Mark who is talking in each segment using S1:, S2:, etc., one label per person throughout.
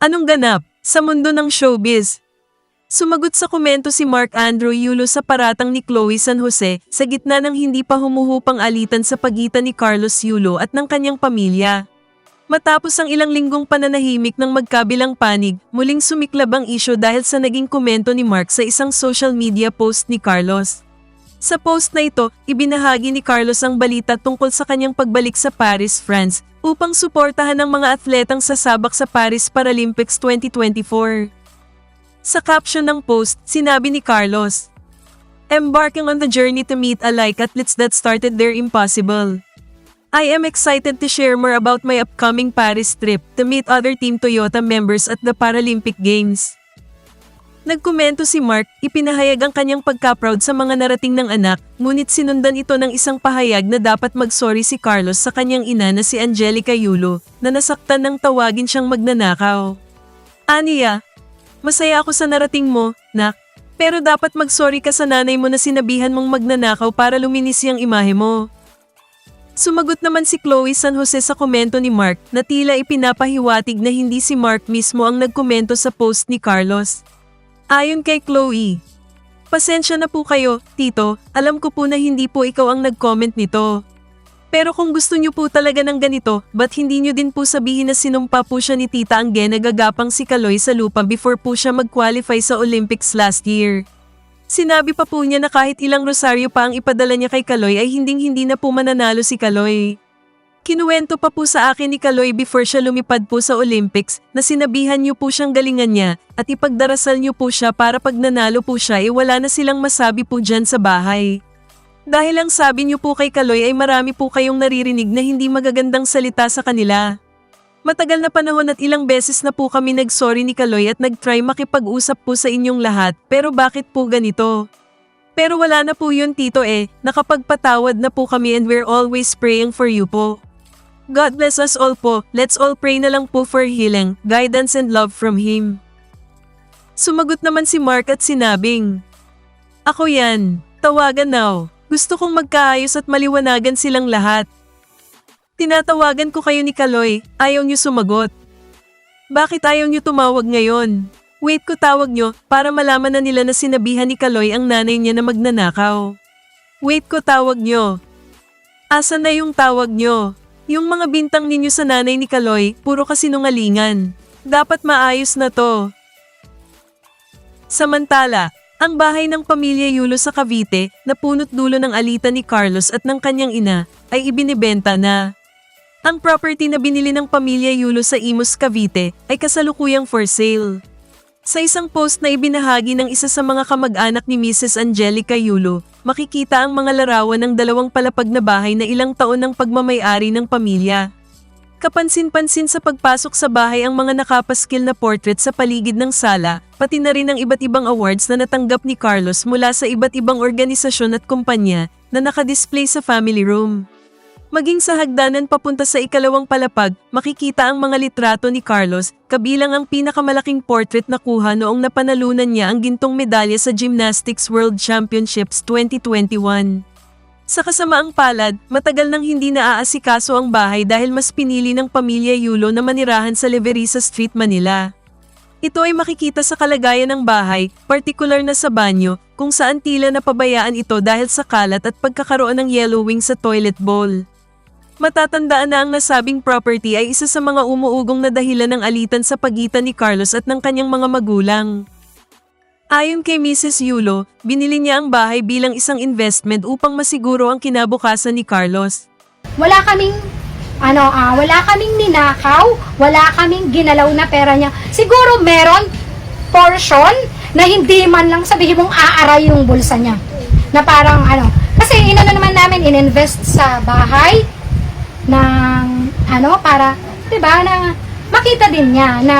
S1: Anong ganap sa mundo ng showbiz? Sumagot sa komento si Mark Andrew Yulo sa paratang ni Chloe San Jose sa gitna ng hindi pa humuhupang alitan sa pagitan ni Carlos Yulo at ng kanyang pamilya. Matapos ang ilang linggong pananahimik ng magkabilang panig, muling sumiklab ang isyo dahil sa naging komento ni Mark sa isang social media post ni Carlos. Sa post na ito, ibinahagi ni Carlos ang balita tungkol sa kanyang pagbalik sa Paris, France, upang suportahan ang mga atletang sasabak sa Paris Paralympics 2024. Sa caption ng post, sinabi ni Carlos, Embarking on the journey to meet alike athletes that started their impossible. I am excited to share more about my upcoming Paris trip to meet other Team Toyota members at the Paralympic Games. Nagkomento si Mark, ipinahayag ang kanyang pagka-proud sa mga narating ng anak, ngunit sinundan ito ng isang pahayag na dapat mag-sorry si Carlos sa kanyang ina na si Angelica Yulo, na nasaktan ng tawagin siyang magnanakaw. Aniya, masaya ako sa narating mo, nak. Pero dapat mag-sorry ka sa nanay mo na sinabihan mong magnanakaw para luminis yung imahe mo. Sumagot naman si Chloe San Jose sa komento ni Mark na tila ipinapahiwatig na hindi si Mark mismo ang nagkomento sa post ni Carlos. Ayon kay Chloe, Pasensya na po kayo, Tito, alam ko po na hindi po ikaw ang nag-comment nito. Pero kung gusto niyo po talaga ng ganito, ba't hindi niyo din po sabihin na sinumpa po siya ni Tita Angge na gagapang si Kaloy sa lupa before po siya mag-qualify sa Olympics last year? Sinabi pa po niya na kahit ilang rosaryo pa ang ipadala niya kay Kaloy ay hinding-hindi na po mananalo si Kaloy. Kinuwento pa po sa akin ni Kaloy before siya lumipad po sa Olympics na sinabihan niyo po siyang galingan niya at ipagdarasal niyo po siya para pag nanalo po siya ay wala na silang masabi po dyan sa bahay. Dahil ang sabi niyo po kay Kaloy ay marami po kayong naririnig na hindi magagandang salita sa kanila. Matagal na panahon at ilang beses na po kami nag-sorry ni Kaloy at nag-try makipag-usap po sa inyong lahat pero bakit po ganito? Pero wala na po yun tito eh, nakapagpatawad na po kami and we're always praying for you po. God bless us all po, let's all pray na lang po for healing, guidance and love from Him. Sumagot naman si Mark at sinabing, Ako yan, tawagan now, gusto kong magkaayos at maliwanagan silang lahat. Tinatawagan ko kayo ni Kaloy, ayaw niyo sumagot. Bakit ayaw niyo tumawag ngayon? Wait ko tawag niyo para malaman na nila na sinabihan ni Kaloy ang nanay niya na magnanakaw. Wait ko tawag niyo. Asan na yung tawag niyo? Yung mga bintang ninyo sa nanay ni Kaloy, puro kasinungalingan. Dapat maayos na to. Samantala, ang bahay ng pamilya Yulo sa Cavite, na punot dulo ng alita ni Carlos at ng kanyang ina, ay ibinibenta na. Ang property na binili ng pamilya Yulo sa Imus, Cavite ay kasalukuyang for sale. Sa isang post na ibinahagi ng isa sa mga kamag-anak ni Mrs. Angelica Yulo, makikita ang mga larawan ng dalawang palapag na bahay na ilang taon ng pagmamayari ng pamilya. Kapansin-pansin sa pagpasok sa bahay ang mga nakapaskil na portrait sa paligid ng sala, pati na rin ang iba't ibang awards na natanggap ni Carlos mula sa iba't ibang organisasyon at kumpanya na nakadisplay sa family room. Maging sa hagdanan papunta sa ikalawang palapag, makikita ang mga litrato ni Carlos, kabilang ang pinakamalaking portrait na kuha noong napanalunan niya ang gintong medalya sa Gymnastics World Championships 2021. Sa kasamaang palad, matagal nang hindi naaasikaso ang bahay dahil mas pinili ng pamilya Yulo na manirahan sa Leverisa Street, Manila. Ito ay makikita sa kalagayan ng bahay, partikular na sa banyo, kung saan tila napabayaan ito dahil sa kalat at pagkakaroon ng yellowing sa toilet bowl. Matatandaan na ang nasabing property ay isa sa mga umuugong na dahilan ng alitan sa pagitan ni Carlos at ng kanyang mga magulang. Ayon kay Mrs. Yulo, binili niya ang bahay bilang isang investment upang masiguro ang kinabukasan ni Carlos.
S2: Wala kaming ano, ah, wala kaming ninakaw, wala kaming ginalaw na pera niya. Siguro meron portion na hindi man lang sabihin mong aaray yung bulsa niya. Na parang ano, kasi inano naman namin ininvest sa bahay ng ano para 'di ba na makita din niya na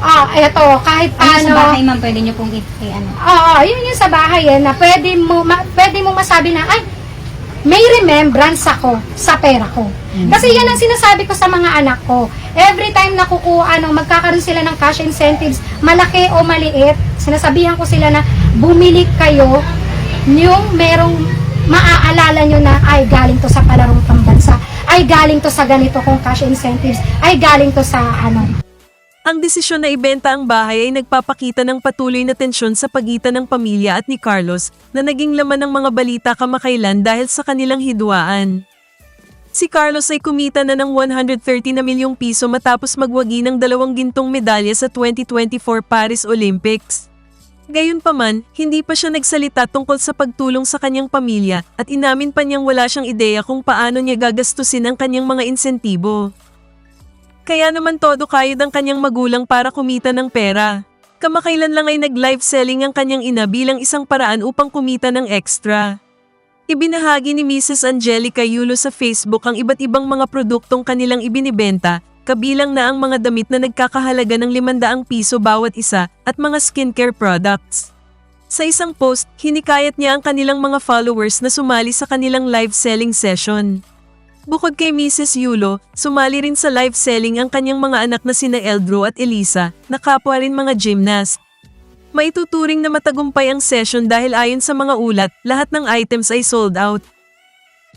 S2: ah eto kahit
S3: Ano sa
S2: paano
S3: bahay ma'am, pwede niyo pong i- i- ano?
S2: Oo, yun yung sa bahay eh, na pwede mo, ma, pwede mo masabi na, ay, may remembrance ako sa pera ko. Kasi yan ang sinasabi ko sa mga anak ko. Every time na kukuha, ano, magkakaroon sila ng cash incentives, malaki o maliit, sinasabihan ko sila na bumili kayo yung merong maaalala nyo na ay galing to sa palarong pambansa, ay galing to sa ganito kong cash incentives, ay galing to sa ano,
S1: Ang desisyon na ibenta ang bahay ay nagpapakita ng patuloy na tensyon sa pagitan ng pamilya at ni Carlos na naging laman ng mga balita kamakailan dahil sa kanilang hidwaan. Si Carlos ay kumita na ng 130 na milyong piso matapos magwagi ng dalawang gintong medalya sa 2024 Paris Olympics. Gayunpaman, hindi pa siya nagsalita tungkol sa pagtulong sa kanyang pamilya at inamin pa niyang wala siyang ideya kung paano niya gagastusin ang kanyang mga insentibo. Kaya naman todo kayod ang kanyang magulang para kumita ng pera. Kamakailan lang ay nag-live selling ang kanyang ina bilang isang paraan upang kumita ng extra. Ibinahagi ni Mrs. Angelica Yulo sa Facebook ang iba't ibang mga produktong kanilang ibinibenta, kabilang na ang mga damit na nagkakahalaga ng 500 piso bawat isa at mga skincare products. Sa isang post, hinikayat niya ang kanilang mga followers na sumali sa kanilang live selling session. Bukod kay Mrs. Yulo, sumali rin sa live selling ang kanyang mga anak na sina Eldro at Elisa, na kapwa rin mga gymnast. Maituturing na matagumpay ang session dahil ayon sa mga ulat, lahat ng items ay sold out.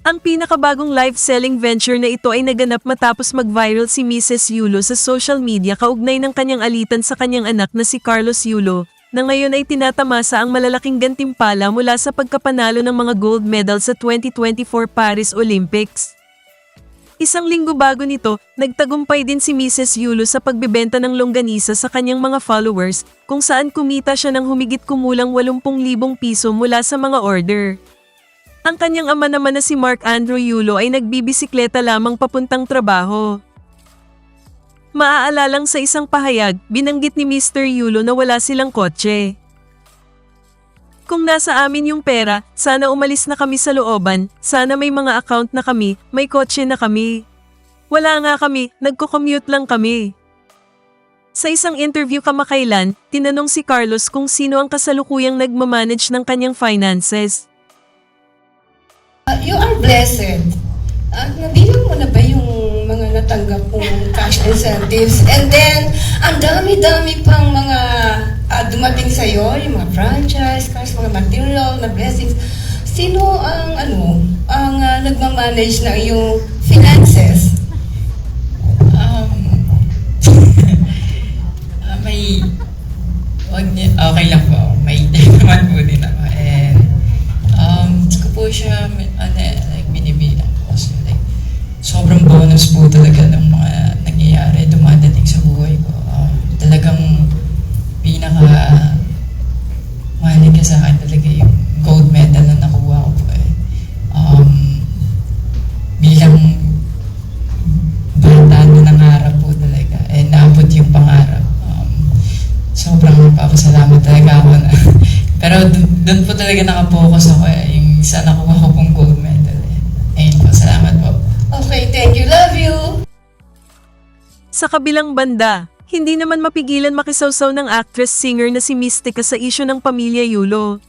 S1: Ang pinakabagong live selling venture na ito ay naganap matapos mag-viral si Mrs. Yulo sa social media kaugnay ng kanyang alitan sa kanyang anak na si Carlos Yulo, na ngayon ay tinatamasa ang malalaking gantimpala mula sa pagkapanalo ng mga gold medal sa 2024 Paris Olympics. Isang linggo bago nito, nagtagumpay din si Mrs. Yulo sa pagbebenta ng longganisa sa kanyang mga followers kung saan kumita siya ng humigit kumulang 80,000 piso mula sa mga order. Ang kanyang ama naman na si Mark Andrew Yulo ay nagbibisikleta lamang papuntang trabaho. Maaalalang sa isang pahayag, binanggit ni Mr. Yulo na wala silang kotse. Kung nasa amin yung pera, sana umalis na kami sa looban, sana may mga account na kami, may kotse na kami. Wala nga kami, nagko-commute lang kami. Sa isang interview kamakailan, tinanong si Carlos kung sino ang kasalukuyang nagmamanage ng kanyang finances.
S4: Uh, you are blessed. Uh, nabilang mo na ba yung mga natanggap kong cash incentives? And then, ang dami-dami pang mga uh, dumating sa'yo, yung mga franchise, cash, mga material, na blessings. Sino ang, ano, ang uh, nagmamanage ng iyong finances?
S5: Um, ah, may, okay lang po. May naman po din po talaga ng mga nangyayari, dumadating sa buhay ko. Um, talagang pinaka mahalaga sa akin talaga yung gold medal na nakuha ko po eh. Um, bilang bata na nangarap po talaga and naabot yung pangarap. Um, sobrang papasalamat talaga ako na. Pero dun po talaga nakapokus ako eh, yung sa nakuha ko
S1: Sa kabilang banda, hindi naman mapigilan makisawsaw ng actress-singer na si Mystica sa isyo ng pamilya Yulo.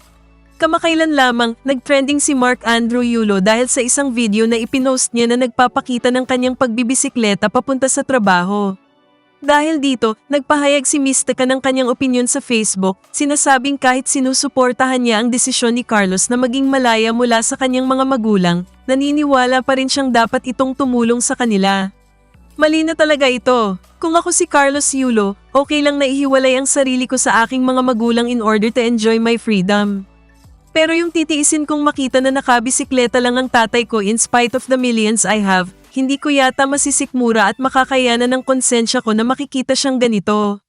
S1: Kamakailan lamang, nag-trending si Mark Andrew Yulo dahil sa isang video na ipinost niya na nagpapakita ng kanyang pagbibisikleta papunta sa trabaho. Dahil dito, nagpahayag si Mystica ng kanyang opinion sa Facebook, sinasabing kahit sinusuportahan niya ang desisyon ni Carlos na maging malaya mula sa kanyang mga magulang, naniniwala pa rin siyang dapat itong tumulong sa kanila. Mali na talaga ito. Kung ako si Carlos Yulo, okay lang na ihiwalay ang sarili ko sa aking mga magulang in order to enjoy my freedom. Pero yung titiisin kong makita na nakabisikleta lang ang tatay ko in spite of the millions I have, hindi ko yata masisikmura at makakayanan ng konsensya ko na makikita siyang ganito.